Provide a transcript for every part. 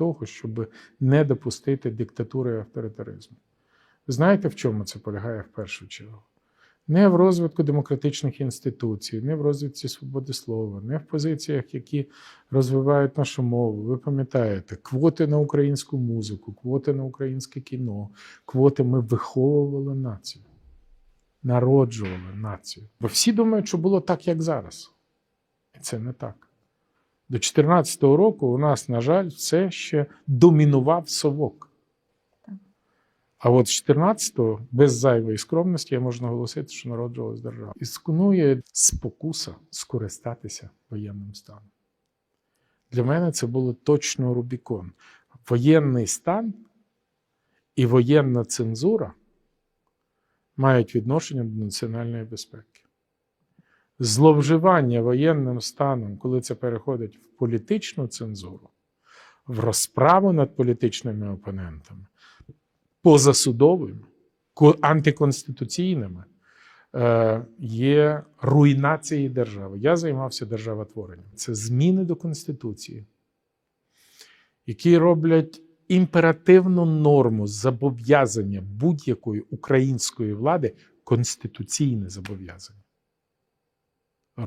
того, щоб не допустити диктатури авторитаризму. Знаєте, в чому це полягає в першу чергу? Не в розвитку демократичних інституцій, не в розвитку свободи слова, не в позиціях, які розвивають нашу мову. Ви пам'ятаєте, квоти на українську музику, квоти на українське кіно, квоти ми виховували націю, народжували націю. Бо всі думають, що було так, як зараз. І це не так. До 2014 року у нас, на жаль, все ще домінував совок. А от з 14-го, без зайвої скромності, я можу наголосити, що народжувалась держава. Ісконує спокуса скористатися воєнним станом. Для мене це було точно Рубікон. Воєнний стан і воєнна цензура мають відношення до національної безпеки. Зловживання воєнним станом, коли це переходить в політичну цензуру, в розправу над політичними опонентами, позасудовими, антиконституційними, е, є руйнацією держави. Я займався державотворенням. Це зміни до Конституції, які роблять імперативну норму зобов'язання будь-якої української влади конституційне зобов'язання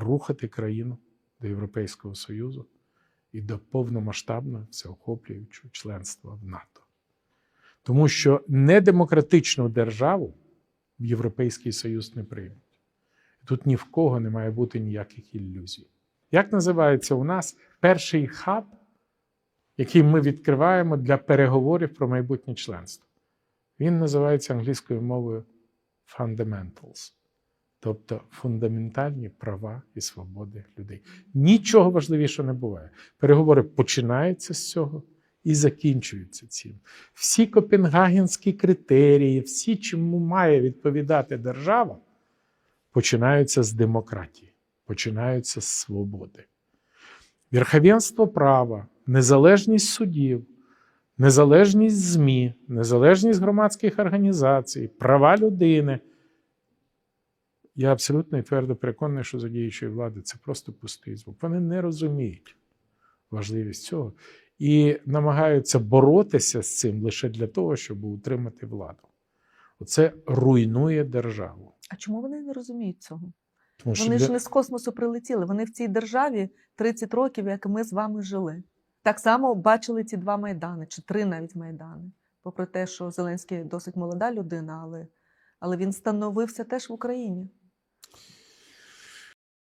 рухати країну до Європейського Союзу і до повномасштабного всеохоплюючого членства в НАТО. Тому що недемократичну державу в Європейський Союз не приймуть. Тут ні в кого не має бути ніяких ілюзій. Як називається у нас перший хаб, який ми відкриваємо для переговорів про майбутнє членство? Він називається англійською мовою Fundamentals, тобто фундаментальні права і свободи людей. Нічого важливішого не буває. Переговори починаються з цього і закінчуються цим. Всі копенгагенські критерії, всі, чому має відповідати держава, починаються з демократії, починаються з свободи. Верховенство права, незалежність судів, незалежність ЗМІ, незалежність громадських організацій, права людини. Я абсолютно і твердо переконаний, що за діючої влади це просто пустий звук. Вони не розуміють важливість цього і намагаються боротися з цим лише для того, щоб утримати владу. Оце руйнує державу. А чому вони не розуміють цього? Тому що Вони для- ж не з космосу прилетіли. Вони в цій державі 30 років, як ми з вами жили. Так само бачили ці два майдани, чи три навіть майдани. Попри те, що Зеленський досить молода людина, але, але він становився теж в Україні.